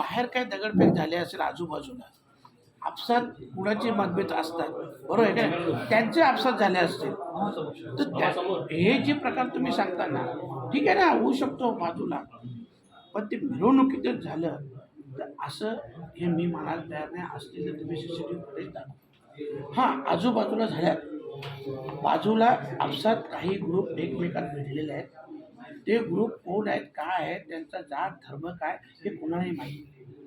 बाहेर काय दगडफेक झाली असेल आजूबाजूला? आपसात कुणाचे मतभेद असतात? बरोबर आहे का त्यांचे आपसात झाले असतील. तर हे जे प्रकार तुम्ही सांगता ना ठीक आहे ना होऊ शकतो बाजूला. पण ते मिरवणुकीतच झालं तर असं हे मी म्हणायला तयार नाही. असलेलं तुम्ही C C T V footage दाखवा हां आजूबाजूला झाल्यात. बाजूला आपसात काही ग्रुप एकमेकात भिडलेले आहेत. ते ग्रुप कोण आहेत काय आहेत त्यांचा जात धर्म काय हे कोणालाही माहिती नाही.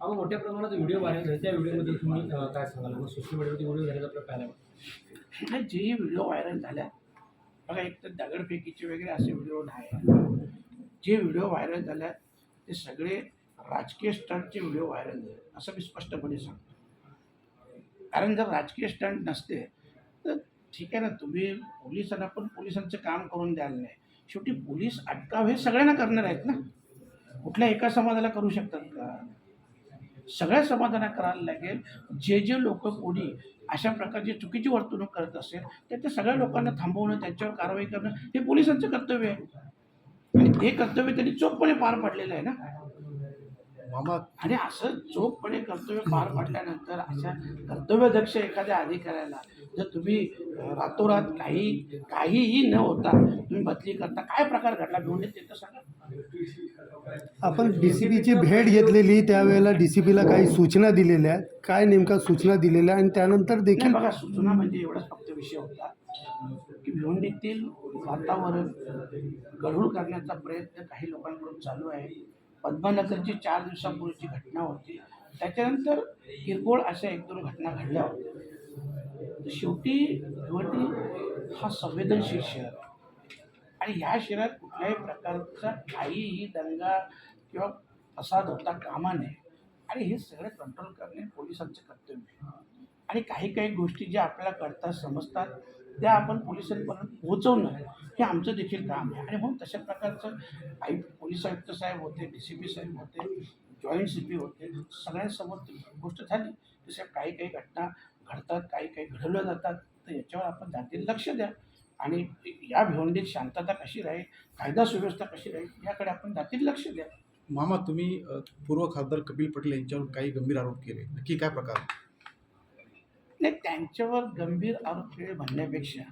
अहो मोठ्या प्रमाणात व्हिडिओ व्हायरल झाले. त्या व्हिडिओबद्दल तुम्ही काय सांगाल? मग सोशल मीडियावरती व्हिडिओ झाल्याचा आपला काय आहे नाही जेही व्हिडिओ व्हायरल झाल्या बघा एक तर दगडफेकीचे वगैरे असे व्हिडिओ नाही. जे व्हिडिओ व्हायरल झाल्या ते सगळे राजकीय स्टंटचे व्हिडिओ व्हायरल झाले. असं मी स्पष्टपणे सांगतो. कारण जर राजकीय स्टंट नसते तर ठीक आहे ना तुम्ही पोलिसांना पण पोलिसांचं काम करून द्याल नाही. शेवटी पोलीस अटकाव हे सगळ्यांना करणार आहेत ना? कुठल्या एका समाजाला करू शकतात का? सगळ्या समाधाना करायला लागेल. जे जे लोक कोणी अशा प्रकारची चुकीची वर्तणूक करत असेल तर त्या सगळ्या लोकांना थांबवणं त्यांच्यावर कारवाई करणं हे पोलिसांचं कर्तव्य आहे. आणि ते कर्तव्य त्यांनी चोखपणे पार पाडलेलं आहे ना? मामा आणि असं चोखपणे कर्तव्य पार पाडल्यानंतर अशा कर्तव्यदक्ष एखाद्या अधिकाऱ्याला जर तुम्ही रातोरात काही काहीही न होता तुम्ही बदली करता काय प्रकार घडला? घेऊन ते तर सांगा. आपण डी सी पीची भेट घेतलेली त्यावेळेला डी सी पीला काही सूचना दिलेल्या आहेत. काय नेमका सूचना दिलेल्या आणि त्यानंतर देखील बघा सूचना म्हणजे एवढाच फक्त विषय होता की भिवंडीतील वातावरण गढूळ करण्याचा प्रयत्न काही लोकांकडून चालू आहे. पद्मनगरची चार दिवसापूर्वीची घटना होती. त्याच्यानंतर किरकोळ अशा एक दोन घटना घडल्या होत्या. तर शेवटी भिवंडी हा संवेदनशील शहर. आणि ह्या शहरात कुठल्याही प्रकारचा काहीही दंगा किंवा फसाद होता कामा नये आणि हे सगळं कंट्रोल करणे पोलिसांचं कर्तव्य आहे. आणि काही काही गोष्टी ज्या आपल्याला कळतात समजतात त्या आपण पोलिसांपर्यंत पोहोचवणं हे आमचं देखील काम आहे. आणि म्हणून तशा प्रकारचं आयुक्त पोलीस आयुक्त साहेब होते डी सी पी साहेब होते जॉईंट सी पी होते सगळ्यांसमोर गोष्ट झाली. तशा काही काही घटना घडतात काही काही घडवल्या जातात. तर याच्यावर आपण जातील लक्ष द्या. आणि या भिवंडीत शांतता कशी राहील कायदा सुव्यवस्था कशी राहील याकडे आपण जातील लक्ष द्या. मामा तुम्ही पूर्व खासदार कपिल पटेल यांच्यावर काही गंभीर आरोप केले. नक्की काय प्रकार? नाही त्यांच्यावर गंभीर आरोप खेळ म्हणण्यापेक्षा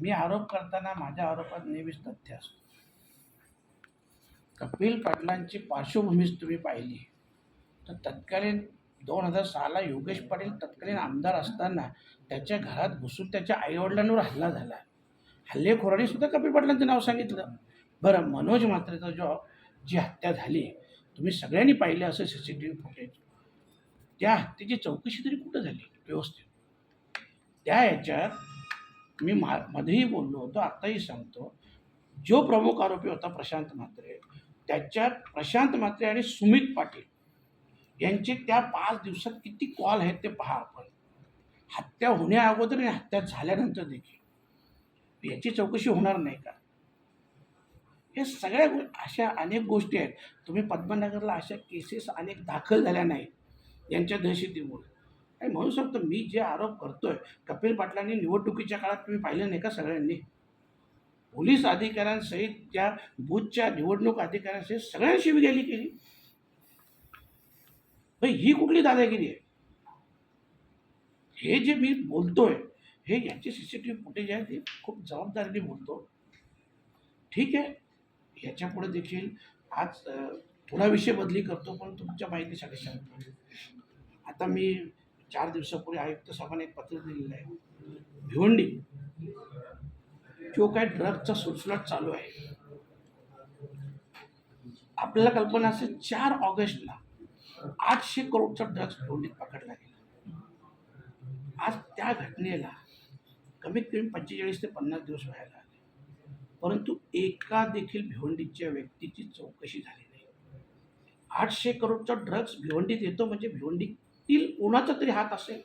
मी आरोप करताना माझ्या आरोपात नेहमीच तथ्य असतो. कपिल पाटलांची पार्श्वभूमीच तुम्ही पाहिली. तर तत्कालीन दोन हजार सहाला योगेश पाटील तत्कालीन आमदार असताना त्याच्या घरात घुसून त्याच्या आईवडिलांवर हल्ला झाला. हल्लेखोरांनी सुद्धा कपिल पाटलांचं नाव सांगितलं. बरं मनोज मात्रेचा जो जी हत्या झाली तुम्ही सगळ्यांनी पाहिलं असं C C T V footage त्या हत्येची चौकशी तरी कुठं झाली? व्यवस्थित. त्या याच्यात मी मा मध्येही बोललो होतो आत्ताही सांगतो. जो प्रमुख आरोपी होता प्रशांत म्हात्रे त्याच्यात प्रशांत म्हात्रे आणि सुमित पाटील यांचे त्या पाच दिवसात किती कॉल आहेत ते पहा आपण. हत्या होण्या अगोदर आणि हत्या झाल्यानंतर देखील. याची चौकशी होणार नाही का? हे सगळ्या अशा अनेक गोष्टी आहेत. तुम्ही पद्मनगरला अशा केसेस अनेक दाखल झाल्या नाहीत. यांच्या दहशतीमुळे. आणि म्हणू शकतो मी जे आरोप करतोय कपिल पाटलांनी निवडणुकीच्या काळात तुम्ही पाहिलं नाही का सगळ्यांनी? पोलीस अधिकाऱ्यांसहित त्या बूथच्या निवडणूक अधिकाऱ्यांसहित सगळ्यांशी गेली केली. ही कुठली दादागिरी आहे? हे जे मी बोलतोय हे याचे C C T V footage आहे ते खूप जबाबदारीने बोलतो. ठीक आहे? याच्यापुढे देखील आज थोडा विषय बदली करतो पण तुमच्या माहितीसाठी सांगतो. आता मी चार दिवसापूर्वी आयुक्त साहेबांनी एक पत्र दिलेलं आहे. भिवंडी जो काय ड्रगचा सुलसुलाट चालू आहे. आपल्याला कल्पना असेल चार ऑगस्टला आठशे करोडचा ड्रग्स भिवंडीत पकडला गेला. आज त्या घटनेला कमीत कमी पंचेचाळीस ते पन्नास दिवस व्हायला आले परंतु एका देखील भिवंडीच्या व्यक्तीची चौकशी झाली आठशे करोडचा ड्रग्स भिवंडीत येतो म्हणजे भिवंडीतील कोणाचा तरी हात असेल?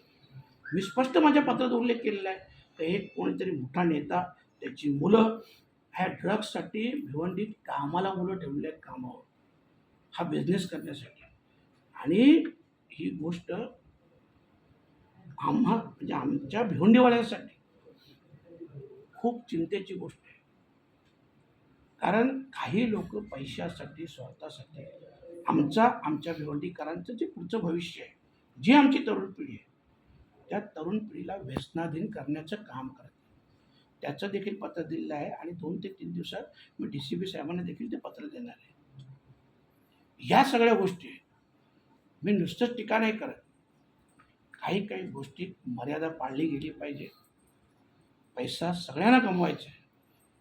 मी स्पष्ट माझ्या पत्रात उल्लेख केलेला आहे. तर एक कोणीतरी मोठा नेता त्याची मुलं ह्या ड्रग्ससाठी भिवंडीत कामाला मुलं ठेवले आहेत कामावर. हा बिझनेस करण्यासाठी. आणि ही गोष्ट आम्हा म्हणजे आमच्या भिवंडीवाल्यांसाठी खूप चिंतेची गोष्ट आहे. कारण काही लोक पैशासाठी स्वार्थासाठी आमचा आमच्या भिवंडीकरांचं जे पुढचं भविष्य आहे जी आमची तरुण पिढी आहे त्या तरुण पिढीला व्यसनाधीन करण्याचं काम करत त्याचं देखील पत्र दिलेलं आहे आणि दोन ते तीन दिवसात मी डी सी बी साहेबांना देखील ते पत्र देणार आहे. या सगळ्या गोष्टी मी नुसतंच टीका नाही करत. काही काही गोष्टीत मर्यादा पाळली गेली पाहिजे. पैसा सगळ्यांना कमवायचा आहे.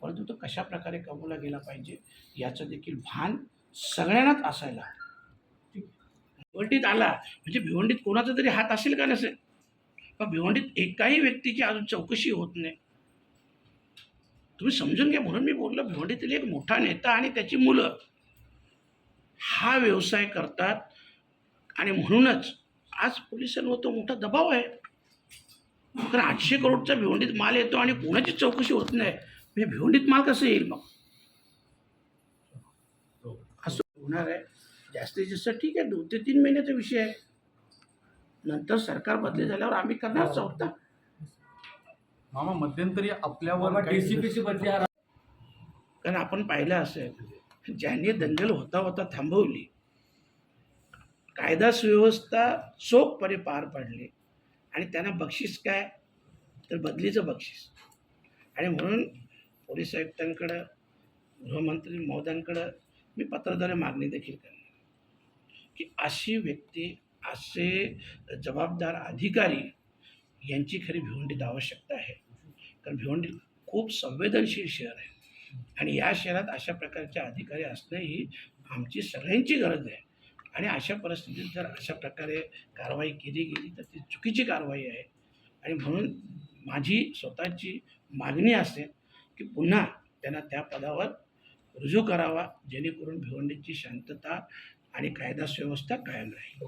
परंतु तो कशा प्रकारे कमवला गेला पाहिजे याचं देखील भान सगळ्यांनाच असायला भिवंडीत आला म्हणजे भिवंडीत कोणाचा तरी हात असेल का नसेल? पण भिवंडीत एकाही व्यक्तीची अजून चौकशी होत नाही? तुम्ही समजून घ्या म्हणून मी बोललो भिवंडीतील एक मोठा नेता आणि त्याची मुलं. हा व्यवसाय करतात आणि म्हणूनच आज पोलिसांवर तो मोठा दबाव आहे. कारण आठशे करोडचा भिवंडीत माल येतो आणि कोणाची चौकशी होत नाही? म्हणजे भिवंडीत माल कसं येईल मग असं होणार आहे. जास्तीत जास्त ठीक आहे दोन ते तीन महिन्याचा विषय आहे. नंतर सरकार बदली झाल्यावर आम्ही करणार चौथा. मामा मध्यंतरी आपल्यावर डीसीपीची बदली हा कारण आपण पाहिलं असेल ज्यांनी दंगल होता होता थांबवली कायदा सुव्यवस्था चोखपणे पार पाडली आणि त्यांना बक्षीस काय? तर बदलीचं बक्षीस. आणि म्हणून पोलीस आयुक्तांकडं गृहमंत्री महोदयांकडं मी पत्राद्वारे मागणी देखील करणार की अशी व्यक्ती असे जबाबदार अधिकारी यांची खरी भिवंडीत आवश्यकता आहे. कारण भिवंडी खूप संवेदनशील शहर आहे. आणि या शहरात अशा प्रकारचे अधिकारी असणे ही आमची सगळ्यांची गरज आहे. आणि अशा परिस्थितीत जर अशा प्रकारे कारवाई केली गेली तर ती चुकीची कारवाई आहे. आणि म्हणून माझी स्वतःची मागणी असेल की पुन्हा त्यांना त्या पदावर रुजू करावा जेणेकरून भिवंडीची शांतता आणि कायदा सुव्यवस्था कायम राहील.